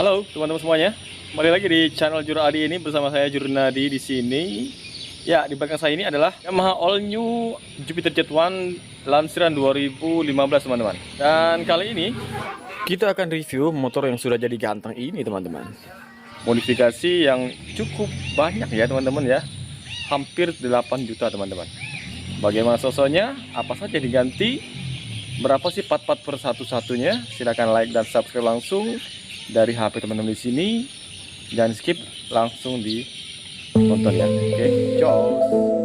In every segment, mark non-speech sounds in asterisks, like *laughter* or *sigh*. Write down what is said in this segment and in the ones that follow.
Halo teman-teman semuanya, kembali lagi di channel Juradi ini bersama saya Jurnadi di sini. Ya, di belakang saya ini adalah Yamaha All New Jupiter Z1 lansiran 2015 teman-teman. Dan kali ini kita akan review motor yang sudah jadi ganteng ini teman-teman. Modifikasi yang cukup banyak ya teman-teman ya. Hampir 8 juta teman-teman. Bagaimana sosoknya? Apa saja diganti? Berapa sih part-part per satu-satunya? Silahkan like dan subscribe langsung dari HP teman-teman di sini. Jangan skip, langsung di tonton ya. Oke, jos.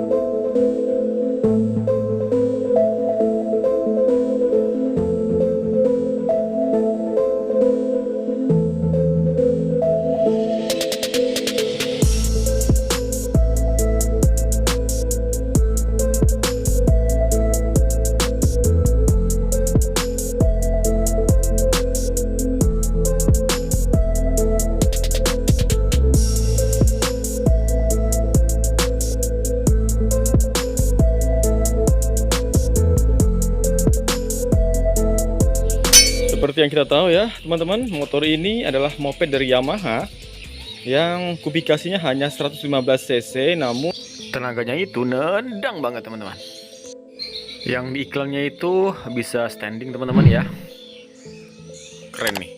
Yang kita tahu ya, teman-teman, motor ini adalah moped dari Yamaha yang kubikasinya hanya 115 cc namun tenaganya itu nendang banget, teman-teman. Yang di iklannya itu bisa standing, teman-teman ya. Keren nih.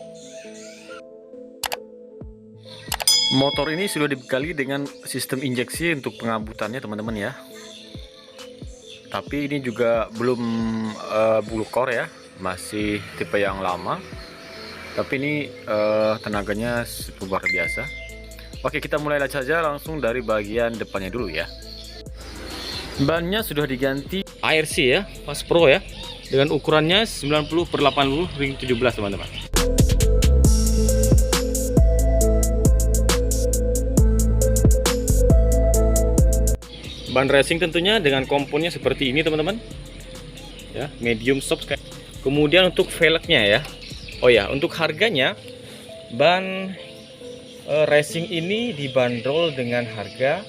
Motor ini sudah dibekali dengan sistem injeksi untuk pengabutannya, teman-teman ya. Tapi ini juga belum uh, bull core ya, masih tipe yang lama. Tapi ini uh, tenaganya luar biasa. Oke, kita mulai saja langsung dari bagian depannya dulu ya. Bannya sudah diganti ARC ya, Fast Pro ya. Dengan ukurannya 90 per 80 ring 17 teman-teman. Ban racing tentunya dengan komponnya seperti ini teman-teman. Ya, medium soft kayak. Kemudian untuk velgnya ya. Oh ya, untuk harganya ban eh, racing ini dibanderol dengan harga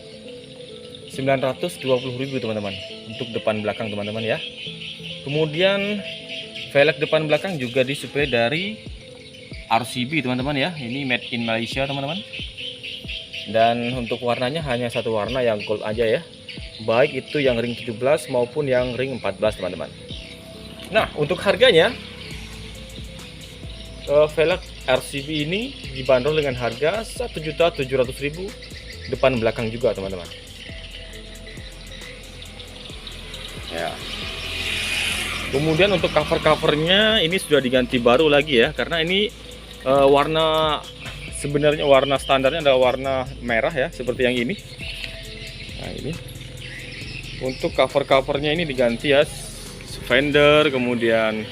920.000 teman-teman untuk depan belakang teman-teman ya. Kemudian velg depan belakang juga disuplai dari RCB teman-teman ya. Ini made in Malaysia teman-teman. Dan untuk warnanya hanya satu warna yang gold aja ya. Baik itu yang ring 17 maupun yang ring 14 teman-teman. Nah, untuk harganya uh, velg RCB ini dibanderol dengan harga 1.700.000 depan belakang juga teman-teman. Ya. Kemudian untuk cover-covernya ini sudah diganti baru lagi ya karena ini uh, warna sebenarnya warna standarnya adalah warna merah ya seperti yang ini. Nah, ini. Untuk cover-covernya ini diganti ya fender, kemudian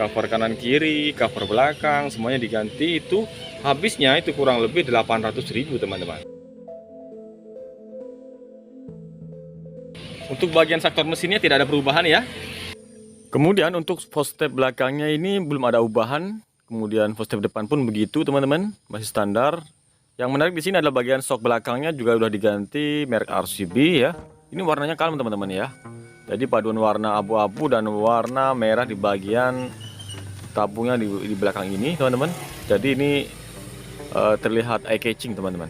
cover kanan kiri, cover belakang, semuanya diganti itu habisnya itu kurang lebih 800.000 teman-teman. Untuk bagian sektor mesinnya tidak ada perubahan ya. Kemudian untuk step belakangnya ini belum ada ubahan. Kemudian step depan pun begitu teman-teman, masih standar. Yang menarik di sini adalah bagian sok belakangnya juga sudah diganti merek RCB ya. Ini warnanya kalem teman-teman ya. Jadi paduan warna abu-abu dan warna merah di bagian tabungnya di, di belakang ini teman-teman. Jadi ini uh, terlihat eye catching teman-teman.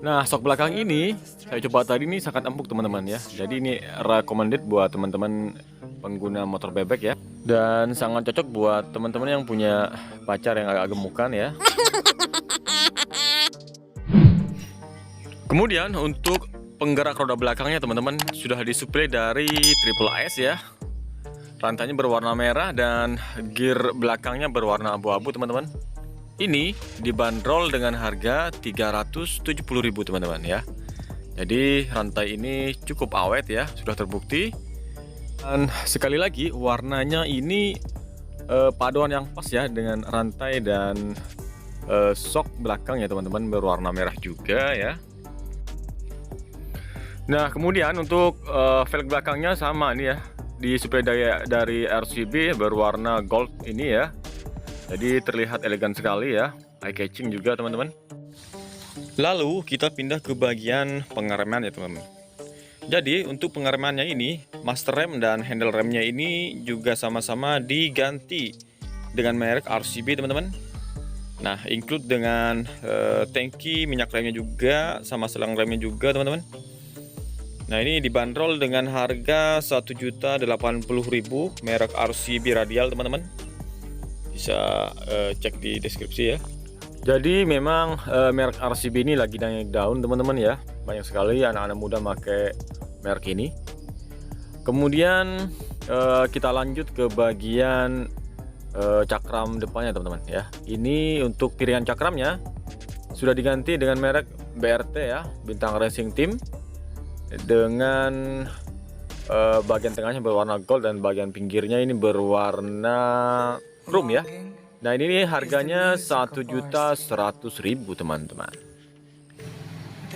Nah sok belakang ini saya coba tadi ini sangat empuk teman-teman ya. Jadi ini recommended buat teman-teman pengguna motor bebek ya. Dan sangat cocok buat teman-teman yang punya pacar yang agak gemukan ya. *laughs* Kemudian untuk penggerak roda belakangnya teman-teman. Sudah disuplai dari Triple S ya. Rantainya berwarna merah dan gear belakangnya berwarna abu-abu teman-teman. Ini dibanderol dengan harga 370.000 teman-teman ya. Jadi rantai ini cukup awet ya sudah terbukti. Dan sekali lagi warnanya ini eh, paduan yang pas ya dengan rantai dan eh, sok belakang ya teman-teman berwarna merah juga ya Nah, kemudian untuk uh, velg belakangnya sama nih ya. Disuplai dari, dari RCB berwarna gold ini ya. Jadi terlihat elegan sekali ya. Eye catching juga teman-teman. Lalu kita pindah ke bagian pengereman ya teman-teman. Jadi untuk pengeremannya ini, master rem dan handle remnya ini juga sama-sama diganti dengan merek RCB teman-teman. Nah, include dengan uh, tangki minyak remnya juga sama selang remnya juga, teman-teman. Nah, ini dibanderol dengan harga 1.080.000 merek RCB radial, teman-teman. Bisa uh, cek di deskripsi ya. Jadi memang uh, merek RCB ini lagi naik daun, teman-teman ya. Banyak sekali anak-anak muda pakai merek ini. Kemudian uh, kita lanjut ke bagian uh, cakram depannya teman-teman ya ini untuk piringan cakramnya sudah diganti dengan merek BRT ya bintang racing team dengan uh, bagian tengahnya berwarna gold dan bagian pinggirnya ini berwarna chrome ya nah ini harganya satu juta seratus ribu teman-teman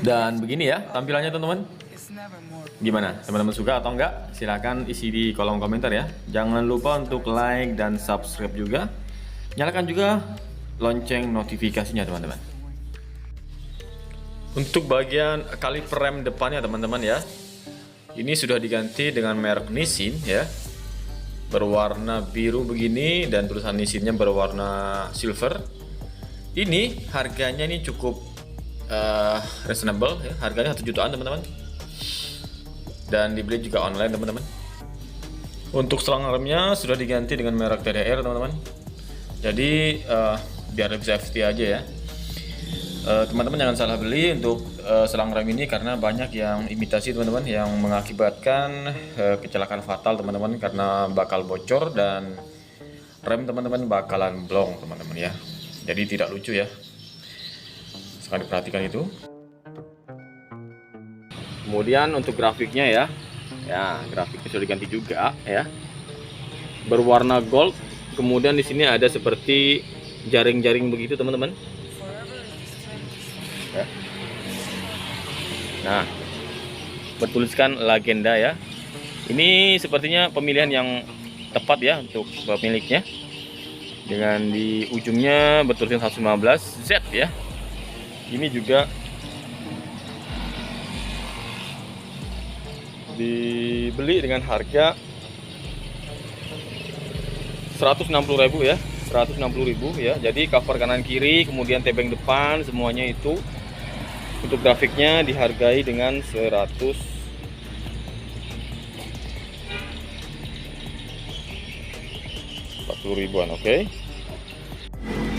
dan begini ya tampilannya teman-teman Gimana? Teman-teman suka atau enggak? Silahkan isi di kolom komentar ya. Jangan lupa untuk like dan subscribe juga. Nyalakan juga lonceng notifikasinya teman-teman. Untuk bagian kaliper rem depannya teman-teman ya. Ini sudah diganti dengan merek Nissin ya. Berwarna biru begini dan tulisan Nissinnya berwarna silver. Ini harganya ini cukup uh, reasonable ya. Harganya 1 jutaan teman-teman dan dibeli juga online teman-teman untuk selang remnya sudah diganti dengan merek TDR teman-teman jadi uh, biar lebih safety aja ya teman-teman uh, jangan salah beli untuk uh, selang rem ini karena banyak yang imitasi teman-teman yang mengakibatkan uh, kecelakaan fatal teman-teman karena bakal bocor dan rem teman-teman bakalan blong teman-teman ya. Jadi tidak lucu ya. Sekali perhatikan itu. Kemudian untuk grafiknya ya. Ya grafiknya sudah diganti juga ya. Berwarna gold kemudian di sini ada seperti jaring-jaring begitu teman-teman ya. nah bertuliskan legenda ya. Ini sepertinya pemilihan yang tepat ya untuk pemiliknya. Dengan di ujungnya bertuliskan 115 Z ya. Ini juga dibeli dengan harga 160.000 ya. 160.000 ya. Jadi cover kanan kiri kemudian tebeng depan semuanya itu untuk grafiknya dihargai dengan 100 ribuan oke okay?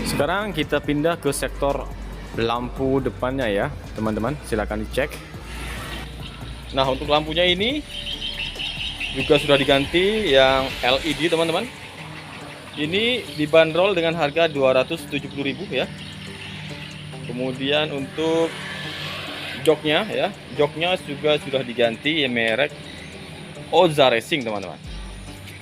sekarang kita pindah ke sektor lampu depannya ya teman-teman silahkan dicek Nah untuk lampunya ini juga sudah diganti yang LED teman-teman. Ini dibanderol dengan harga 270.000 ya. Kemudian untuk joknya ya, joknya juga sudah diganti ya merek Oza Racing teman-teman.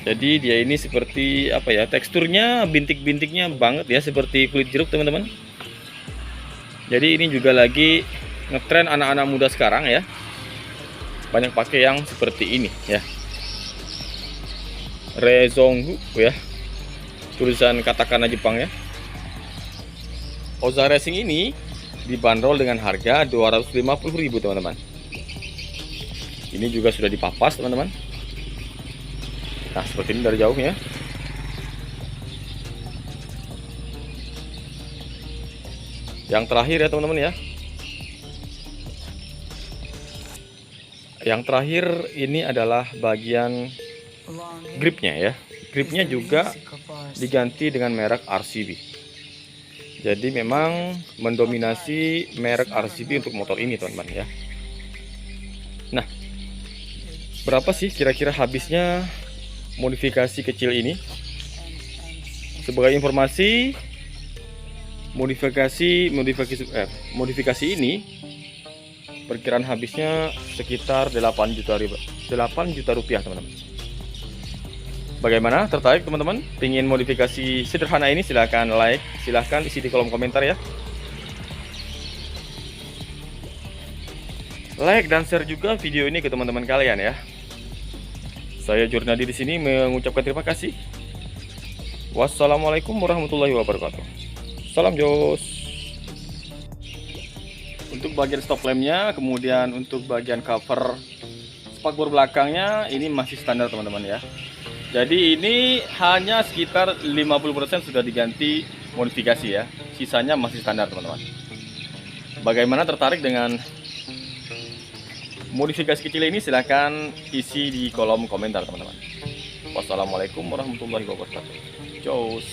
Jadi dia ini seperti apa ya teksturnya bintik-bintiknya banget ya seperti kulit jeruk teman-teman. Jadi ini juga lagi ngetren anak-anak muda sekarang ya. Banyak pakai yang seperti ini ya. Rezonggu ya. Tulisan katakana Jepang ya. Oza Racing ini dibanderol dengan harga 250.000 teman-teman ini juga sudah dipapas teman-teman nah seperti ini dari jauh ya yang terakhir ya teman-teman ya Yang terakhir ini adalah bagian gripnya ya. Gripnya juga diganti dengan merek RCB. Jadi memang mendominasi merek RCB untuk motor ini teman-teman ya. Nah, berapa sih kira-kira habisnya modifikasi kecil ini? Sebagai informasi, modifikasi modifikasi eh, modifikasi ini perkiraan habisnya sekitar 8 juta ribu 8 juta rupiah teman-teman bagaimana? Tertarik teman-teman? Ingin modifikasi sederhana ini silahkan like silahkan isi di kolom komentar ya. Like dan share juga video ini ke teman-teman kalian ya. Saya Jurnadi di sini mengucapkan terima kasih. Wassalamualaikum warahmatullahi wabarakatuh. Salam jos. Untuk bagian stop lampnya kemudian untuk bagian cover spakbor belakangnya ini masih standar teman-teman ya jadi ini hanya sekitar 50% sudah diganti modifikasi ya. Sisanya masih standar teman-teman. Bagaimana tertarik dengan modifikasi kecil ini silahkan isi di kolom komentar teman-teman. Wassalamualaikum warahmatullahi wabarakatuh. Cus.